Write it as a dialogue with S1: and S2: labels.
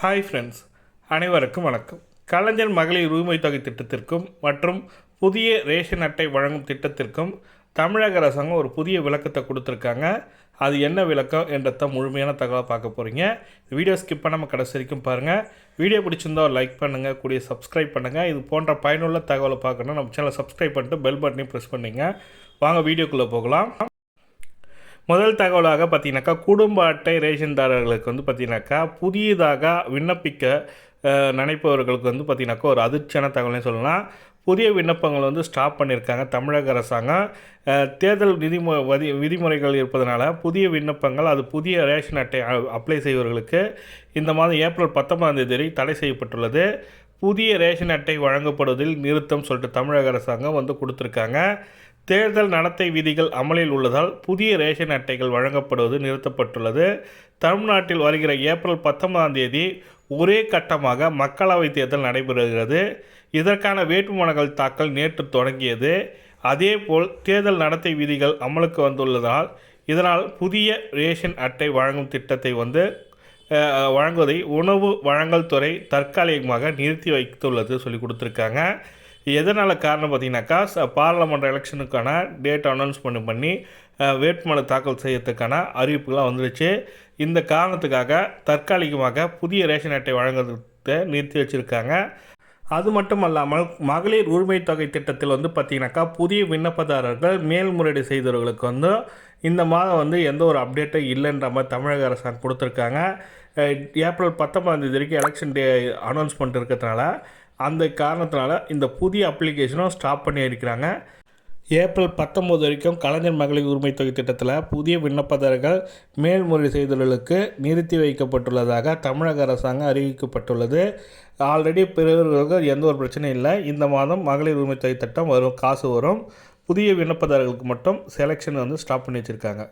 S1: Hi friends அனைவருக்கும் வணக்கம். கலைஞர் மகளிர் உரிமை தொகை திட்டத்திற்கும் மற்றும் புதிய ரேஷன் அட்டை வழங்கும் திட்டத்திற்கும் தமிழக அரசாங்கம் ஒரு புதிய விளக்கத்தை கொடுத்துருக்காங்க. அது என்ன விளக்கம் என்றத முழுமையான தகவலை பார்க்க போகிறீங்க வீடியோ ஸ்கிப் பண்ணாமல் கடைசி வரைக்கும் பாருங்கள் வீடியோ பிடிச்சிருந்தா ஒரு லைக் பண்ணுங்கள் கூடிய சப்ஸ்கிரைப் பண்ணுங்கள் இது போன்ற பயனுள்ள தகவலை பார்க்கணும் நம்ம சேனலை சப்ஸ்கிரைப் பண்ணிட்டு பெல் பட்டனையும் ப்ரெஸ் பண்ணிங்க. வாங்க வீடியோக்குள்ளே போகலாம். முதல் தகவலாக பார்த்தீங்கன்னாக்கா குடும்ப அட்டை ரேஷன்தாரர்களுக்கு வந்து பார்த்தீங்கன்னாக்கா புதியதாக விண்ணப்பிக்க நினைப்பவர்களுக்கு வந்து பார்த்திங்கனாக்கா ஒரு அதிர்ச்சியான தகவலையும் சொல்லலாம். புதிய விண்ணப்பங்கள் வந்து ஸ்டாப் பண்ணியிருக்காங்க தமிழக அரசாங்கம். தேர்தல் விதிமு வதி விதிமுறைகள் இருப்பதனால புதிய விண்ணப்பங்கள் அது புதிய ரேஷன் அட்டை அப்ளை செய்வர்களுக்கு இந்த மாதம் ஏப்ரல் பத்தொன்பதாம் தேதி வரை தடை செய்யப்பட்டுள்ளது. புதிய ரேஷன் அட்டை வழங்கப்படுவதில் நிறுத்தம் சொல்லிட்டு தமிழக அரசாங்கம் வந்து கொடுத்துருக்காங்க. தேர்தல் நடத்தை விதிகள் அமலில் உள்ளதால் புதிய ரேஷன் அட்டைகள் வழங்கப்படுவது நிறுத்தப்பட்டுள்ளது. தமிழ்நாட்டில் வருகிற ஏப்ரல் பத்தொன்பதாம் தேதி ஒரே கட்டமாக மக்களவைத் தேர்தல் நடைபெறுகிறது. இதற்கான வேட்புமனுக்கள் தாக்கல் நேற்று தொடங்கியது. அதேபோல் தேர்தல் நடத்தை விதிகள் அமலுக்கு வந்துள்ளதால் இதனால் புதிய ரேஷன் அட்டை வழங்கும் திட்டத்தை வந்து வழங்குவதை உணவு வழங்கல் துறை தற்காலிகமாக நிறுத்தி வைத்துள்ளது சொல்லி கொடுத்துருக்காங்க. எதனால் காரணம் பார்த்தீங்கன்னாக்கா ச பாராளுமன்ற எலெக்ஷனுக்கான டேட் அனௌன்ஸ் பண்ணி பண்ணி வேட்புமனு தாக்கல் செய்யறதுக்கான அறிவிப்புகள்லாம் வந்துருச்சு. இந்த காரணத்துக்காக தற்காலிகமாக புதிய ரேஷன் அட்டை வழங்குறதை நிறுத்தி வச்சுருக்காங்க. அது மட்டும் அல்லாமல் மகளிர் உரிமை தொகை திட்டத்தில் வந்து பார்த்திங்கனாக்கா புதிய விண்ணப்பதாரர்கள் மேல்முறையீடு செய்தவர்களுக்கு வந்து இந்த மாதம் வந்து எந்த ஒரு அப்டேட்டும் இல்லைன்ற மாதிரி தமிழக அரசாங்கம் கொடுத்துருக்காங்க. ஏப்ரல் பத்தொன்பதாம் தேதி வரைக்கும் எலெக்ஷன் டே அனௌன்ஸ்மெண்ட் இருக்கிறதுனால அந்த காரணத்தினால இந்த புதிய அப்ளிகேஷனும் ஸ்டாப் பண்ணி இருக்கிறாங்க ஏப்ரல் பத்தொம்போது வரைக்கும் கலைஞர் மகளிர் உரிமை தொகை திட்டத்தில் புதிய விண்ணப்பதாரர்கள் மேல்முறை செய்தல்களுக்கு நிறுத்தி வைக்கப்பட்டுள்ளதாக தமிழக அரசாங்கம் அறிவிக்கப்பட்டுள்ளது. ஆல்ரெடி பெறுவர்களுக்கு எந்த ஒரு பிரச்சனையும் இல்லை. இந்த மாதம் மகளிர் உரிமை தொகை திட்டம் வரும் காசு வரும். புதிய விண்ணப்பதாரர்களுக்கு மட்டும் செலெக்ஷன் வந்து ஸ்டாப் பண்ணி வச்சுருக்காங்க.